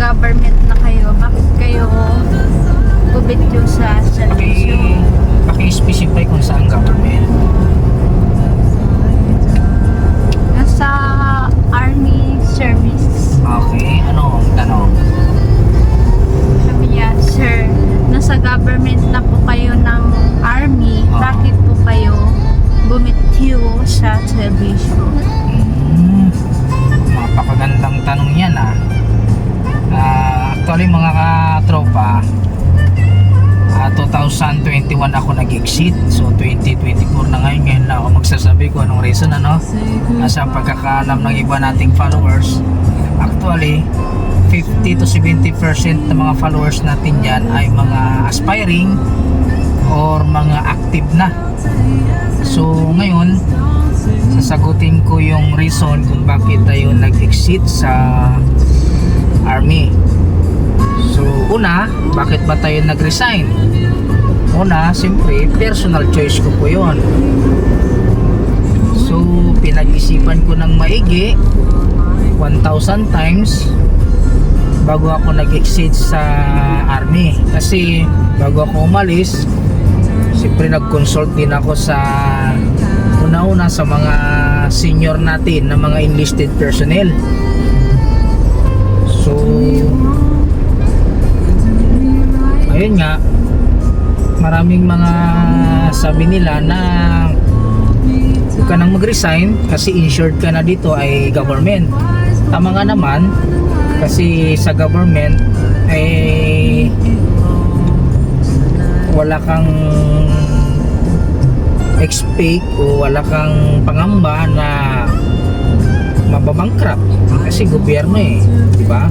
government na kayo, bakit kayo bumityo sa Paki, servisyo? paki-specify kung saan government. 2021 ako nag-exit. So 2024 na ngayon, ngayon na ako magsasabi ko anong reason ano. Nasa pagkakaalam ng iba nating followers, actually 50 to 70% ng mga followers natin yan ay mga aspiring or mga active na. So ngayon, sasagutin ko yung reason kung bakit tayo nag-exit sa army. So una, bakit ba tayo nag-resign? Una, siyempre, personal choice ko po yon. So, pinag-isipan ko ng maigi 1,000 times bago ako nag-exit sa army. Kasi bago ako umalis, siyempre nag-consult din ako sa una-una sa mga senior natin na mga enlisted personnel. So, ayun nga, maraming mga sabi nila na huwag ka nang mag-resign kasi insured ka na dito ay government. Tama nga naman kasi sa government ay wala kang expect o wala kang pangamba na mababankrupt kasi gobyerno eh, di ba?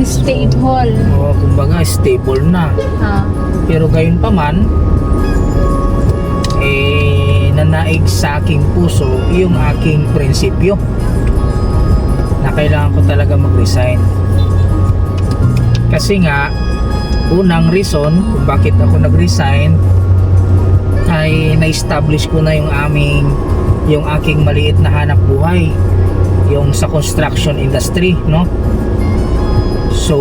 Stable. O kumbaga stable na. Ah, Pero gayon pa man, eh, nanaig sa aking puso yung aking prinsipyo na kailangan ko talaga mag-resign. Kasi nga, unang reason kung bakit ako nag-resign ay na-establish ko na yung aming yung aking maliit na hanap buhay yung sa construction industry no so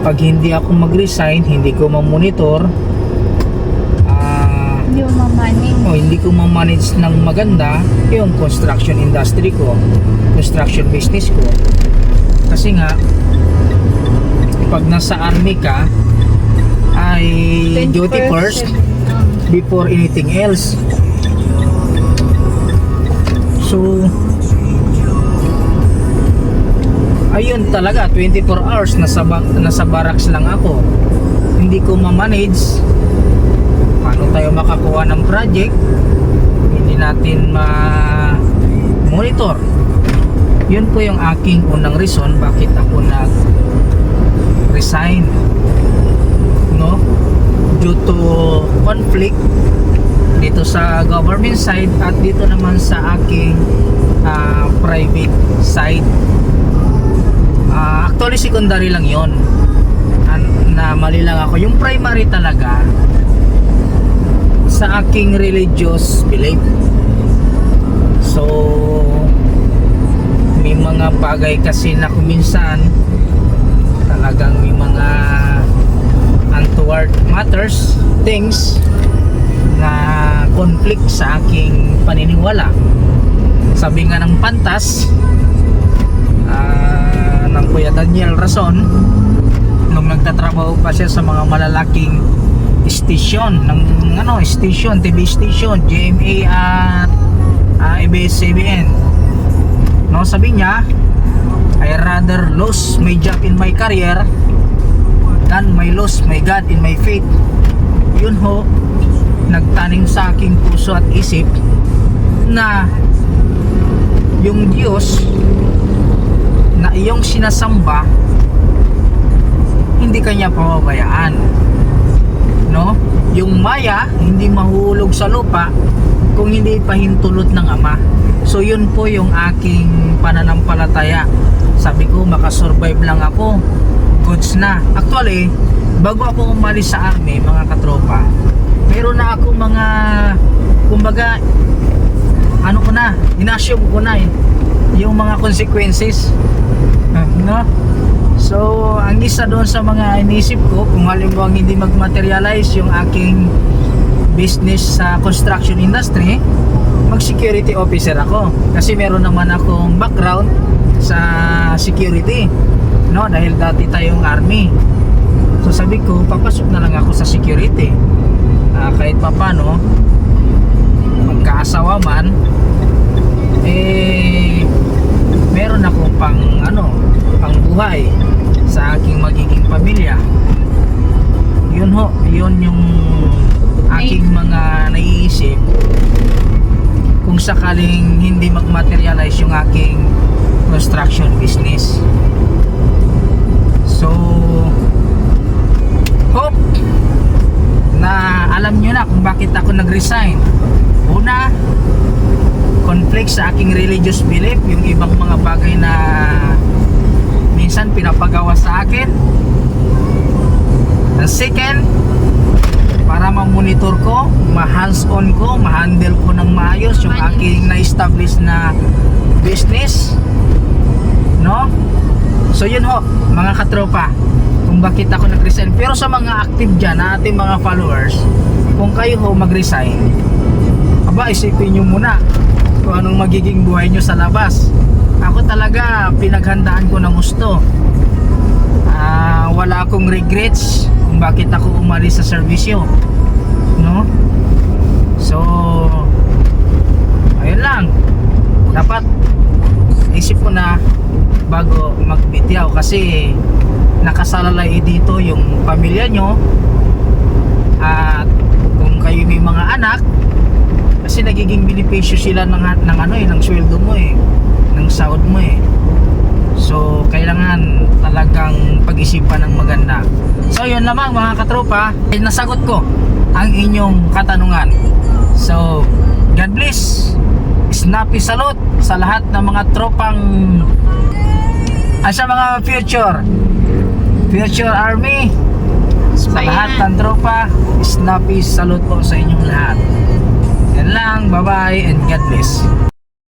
pag hindi ako mag-resign hindi ko ma-monitor ah, hindi mo mamani. o hindi ko ma-manage ng maganda yung construction industry ko construction business ko. Kasi nga pag nasa army ka ay duty first before anything else. So ayun talaga 24 hours nasa, ba- nasa barracks lang ako. Hindi ko ma-manage. Paano tayo makakuha ng project? Hindi natin ma-monitor. Yun po yung aking unang reason bakit ako nag resign no? Due to conflict dito sa government side at dito naman sa aking ah, private side Ah, actually secondary lang yon na, na mali lang ako. Yung primary talaga sa aking religious belief so may mga bagay kasi na kuminsan talagang may mga untoward matters things na conflict sa aking paniniwala. Sabi nga ng pantas ng Kuya Daniel Rason nung nagtatrabaho pa siya sa mga malalaking station ng ano station TV station GMA at uh, ABS-CBN no sabi niya I rather lose my job in my career than my lose my God in my faith. Yun ho nagtanim sa aking puso at isip na yung Diyos na iyong sinasamba hindi kanya pababayaan. No? Yung maya hindi mahulog sa lupa kung hindi pahintulot ng ama. So yun po yung aking pananampalataya. Sabi ko makasurvive lang ako. Goods na. Actually bago ako umalis sa army mga katropa meron na ako mga kumbaga ano ko na inassume ko na eh yung mga consequences. Ah, no? So isa doon sa mga inisip ko kung halimbawa hindi mag-materialize yung aking business sa construction industry mag security officer ako. Kasi meron naman akong background sa security no? Dahil dati tayong army. So sabi ko papasok na lang ako sa security. Ah, kahit papano magkaasawa man eh meron ako pang ano pang buhay sa aking magiging pamilya. Yun ho yun yung aking mga naiisip kung sakaling hindi mag-materialize yung aking construction business. So hope na alam nyo na kung bakit ako nag-resign. Una conflict sa aking religious belief yung ibang mga bagay na minsan pinapagawa sa akin. And second para ma-monitor ko ma-hands-on ko ma-handle ko ng maayos yung aking na-establish na business. No? So yun ho mga katropa kung bakit ako nag-resign. Pero sa mga active dyan na ating mga followers kung kayo ho mag-resign aba isipin nyo muna kung anong magiging buhay nyo sa labas. Ako talaga pinaghandaan ko ng gusto. Ah, wala akong regrets kung bakit ako umalis sa serbisyo no? So ayun lang. Dapat isip ko na bago magbitiyaw kasi nakasalalay dito yung pamilya nyo. At kung kayo may mga anak kasi nagiging benepisyo sila ng, ng ano eh, ng sweldo mo eh ng sahod mo eh. So kailangan talagang pag-isipan ng maganda. So yun lamang mga katropa. Eh, nasagot ko ang inyong katanungan. So God bless. Snappy salute sa lahat ng mga tropang ah, sa mga future. Future army. Sa lahat ng tropa snappy salute po sa inyong lahat yan lang. Bye bye and God bless